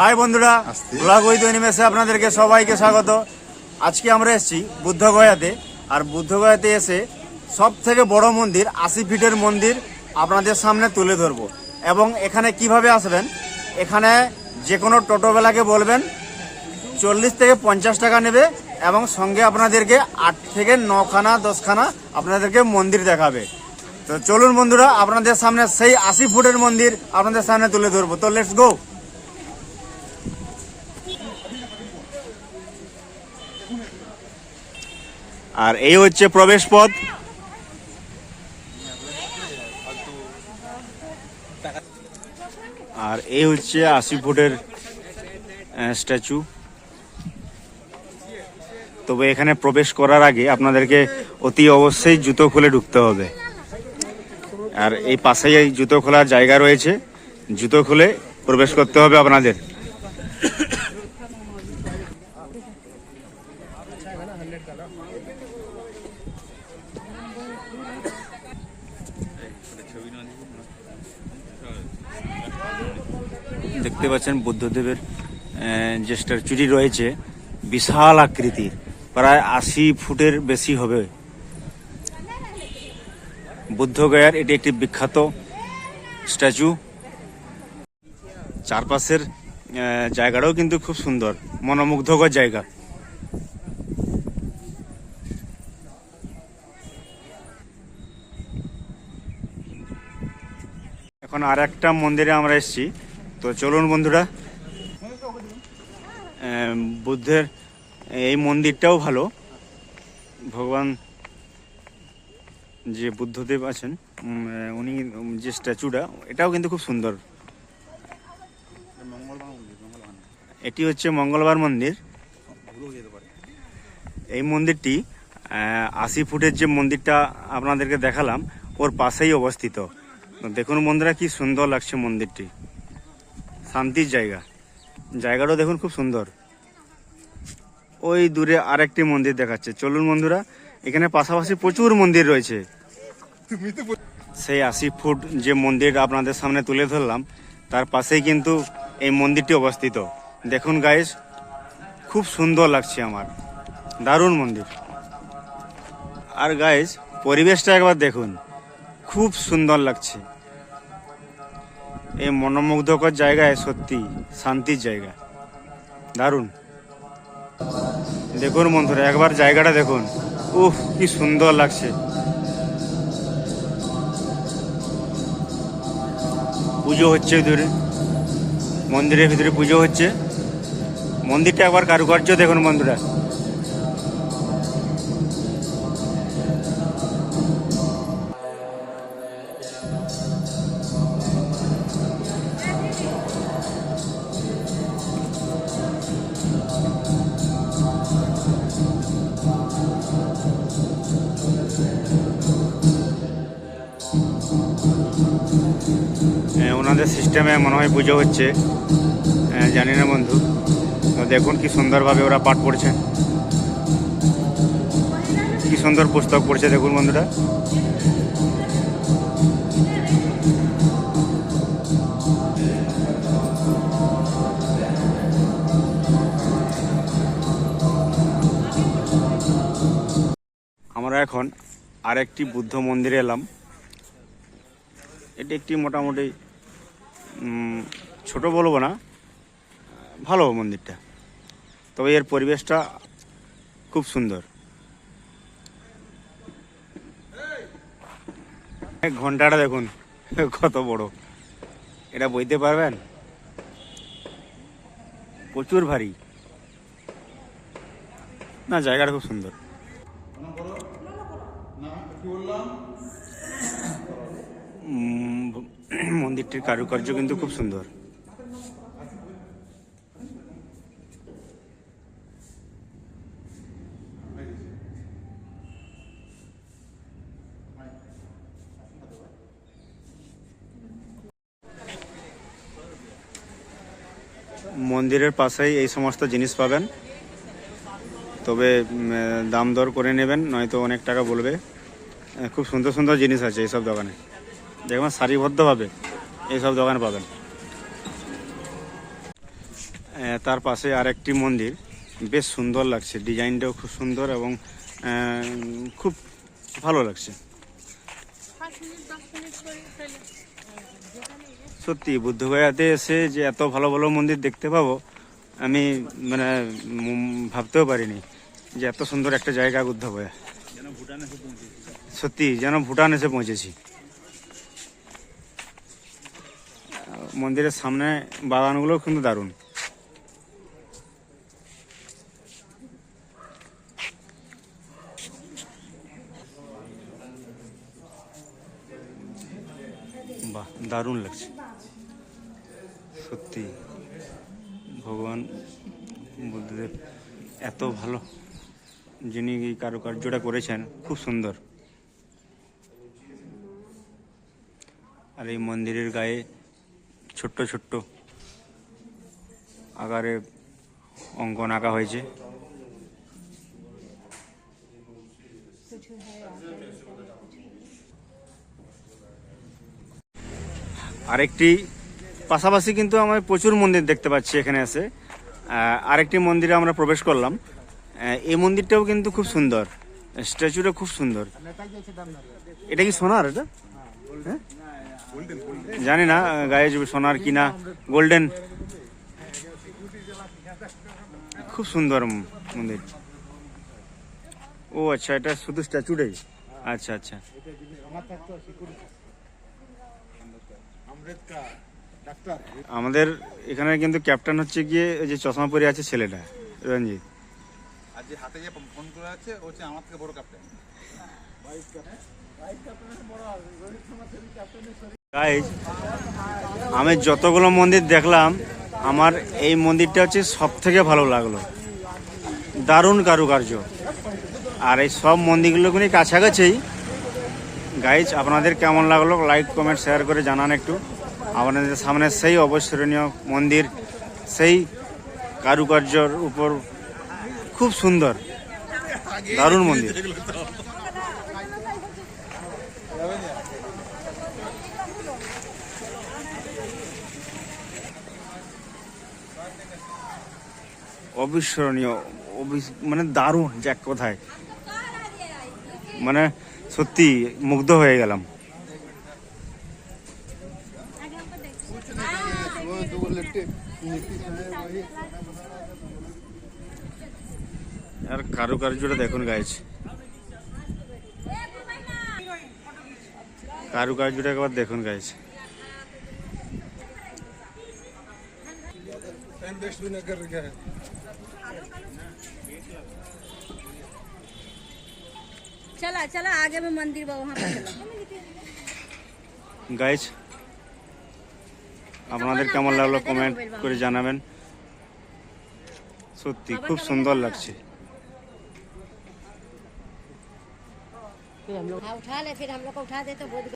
High বন্ধুরা। Blog with অ্যানিমেসে আপনাদেরকে সবাইকে স্বাগত। আজকে আমরা এসেছি বুদ্ধগয়াতে আর বুদ্ধগয়াতে এসে সব থেকে বড় মন্দির আশি ফিটের মন্দির আপনাদের সামনে তুলে ধরবো। এবং এখানে কীভাবে আসবেন? এখানে যে কোনো টোটোবেলাকে বলবেন চল্লিশ থেকে পঞ্চাশ টাকা নেবে এবং সঙ্গে আপনাদেরকে আট থেকে নখানা দশখানা আপনাদেরকে মন্দির দেখাবে। তো চলুন বন্ধুরা আপনাদের সামনে সেই আশি ফুটের মন্দির আপনাদের সামনে তুলে ধরবো। তো লেটস গো আর এই হচ্ছে প্রবেশ পথ। আর এই হচ্ছে আশি ফুটের স্ট্যাচু। তবে এখানে প্রবেশ করার আগে আপনাদেরকে অতি অবশ্যই জুতো খুলে ঢুকতে হবে। আর এই পাশেই জুতো খোলার জায়গা রয়েছে। জুতো খুলে প্রবেশ করতে হবে আপনাদের। দেখতে পাচ্ছেন বুদ্ধদেবের যে স্ট্যাচুটি রয়েছে, বিশাল আকৃতির, প্রায় আশি ফুটের বেশি হবে। বুদ্ধগয়ার এটি একটি বিখ্যাত স্ট্যাচু। চারপাশের জায়গাটাও কিন্তু খুব সুন্দর। মনোমুগ্ধকর জায়গা। এখন আর একটা মন্দিরে আমরা এসেছি। তো চলুন বন্ধুরা বুদ্ধের এই মন্দিরটাও ভালো। ভগবান যে বুদ্ধদেব আছেন উনি যে স্ট্যাচুটা, এটাও কিন্তু খুব সুন্দর। এটি হচ্ছে মঙ্গলবার মন্দির। এই মন্দিরটি আশি ফুটের যে মন্দিরটা আপনাদেরকে দেখালাম, ওর পাশেই অবস্থিত। দেখুন বন্ধুরা, কি সুন্দর লাগছে মন্দিরটি। শান্তির জায়গা। জায়গাটাও দেখুন খুব সুন্দর। ওই দূরে আরেকটি মন্দির দেখাচ্ছে। চলুন বন্ধুরা, এখানে পাশাপাশি প্রচুর মন্দির রয়েছে। সেই আশি ফুট যে মন্দির আপনাদের সামনে তুলে ধরলাম, তার পাশেই কিন্তু এই মন্দিরটি অবস্থিত। দেখুন গাইস খুব সুন্দর লাগছে আমার। দারুণ মন্দির। আর গাইস পরিবেশটা একবার দেখুন। খুব সুন্দর লাগছে। এই মনোমুগ্ধকর জায়গায় সত্যি শান্তির জায়গা। দারুণ। দেখুন বন্ধুরা, একবার জায়গাটা দেখুন। উফ, কি সুন্দর লাগছে। পুজো হচ্ছে দূরে মন্দিরের ভিতরে পুজো হচ্ছে। মন্দিরটা একবার কারুকার্য দেখুন বন্ধুরা। ওনাদের সিস্টেমে মনে হয় পুজো হচ্ছে। এ, জানি না বন্ধু। দেখুন কি সুন্দরভাবে ওরা পাঠ পড়ছে। কি সুন্দর পুস্তক পড়ছে দেখুন বন্ধুরা। আমরা এখন আরেকটি বুদ্ধ মন্দিরে এলাম। এটি একটি মোটামুটি ছোট বলব না, ভালো মন্দিরটা। তবে এর পরিবেশটা খুব সুন্দর। ঘন্টাটা দেখুন, কত বড়। এটা বইতে পারবেন? প্রচুর ভারী। না, জায়গাটা খুব সুন্দর। মন্দিরটির কারুকার্য কিন্তু খুব সুন্দর। মন্দিরের পাশেই এই সমস্ত জিনিস পাবেন। তবে দাম দর করে নেবেন, নয়তো অনেক টাকা বলবে। খুব সুন্দর সুন্দর জিনিস আছে এইসব দোকানে। দেখবেন সারিবদ্ধভাবে এইসব দোকানে পাবেন। তার পাশে আরেকটি মন্দির। বেশ সুন্দর লাগছে। ডিজাইনটাও খুব সুন্দর এবং খুব ভালো লাগছে। সত্যি বুদ্ধগয়াতে এসে যে এত ভালো ভালো মন্দির দেখতে পাবো আমি মানে ভাবতেও পারিনি যে এত সুন্দর একটা জায়গা বুদ্ধগয়া সত্যি যেন ভুটান এসে পৌঁছেছি। মন্দিরের সামনে বাগানগুলো কিন্তু দারুণ। বাহ দারুণ লাগছে সত্যি ভগবান বুদ্ধদেব এত ভালো যিনি এই কারুকার্যটা করেছেন খুব সুন্দর। আর এই মন্দিরের গায়ে ছোট্ট ছোট্ট আকারে অঙ্কন আঁকা হয়েছে। আরেকটি পাশাপাশি কিন্তু আমরা প্রচুর মন্দির দেখতে পাচ্ছি এখানে আহ, আরেকটি মন্দিরে আমরা প্রবেশ করলাম। এই মন্দিরটাও কিন্তু খুব সুন্দর। স্ট্যাচুটা খুব সুন্দর। এটা কি সোনার এটা? হ্যাঁ? জানি না গায়ে যে সোনার কিনা গোল্ডেন। খুব সুন্দর মন্দির। ও আচ্ছা এটা শুধু স্ট্যাচুটাই? আচ্ছা আচ্ছা। আমাদের এখানে কিন্তু ক্যাপ্টেন হচ্ছে গিয়ে ওই যে চশমা পরে আছে ছেলেটা রঞ্জিত। আর যে হাতে যে ফোন করে আছে ও হচ্ছে আমার থেকে বড় ক্যাপ্টেন। Guys, আমি যতগুলো মন্দির দেখলাম আমার এই মন্দিরটা হচ্ছে সব থেকে ভালো লাগল। দারুণ কারুকার্য। আর এই সব মন্দিরগুলো কিন্তু কাছাকাছি। গাইজ আপনাদের কেমন লাগল লাইক কমেন্ট শেয়ার করে জানান একটু। আপনাদের সামনে সেই অবসরণীয় মন্দির, সেই কারুকার্যর উপর খুব সুন্দর, দারুণ মন্দির। অবিস্মরণীয় অবিস- মানে দারুণ এক কথায়। মানে সত্যি মুগ্ধ হয়ে গেলাম। আর কারুকার্যটা দেখুন গাইজ কারুকার্যটা একবার দেখুন গাইজ चला चला आगे में मंदिर बा वहाँ पे चला গাইজ আপনাদের কেমন লাগলো কমেন্ট করে জানাবেন সত্যি খুব সুন্দর লাগছে हाँ उठा ले फिर हम लोग को उठा दे तो बहुत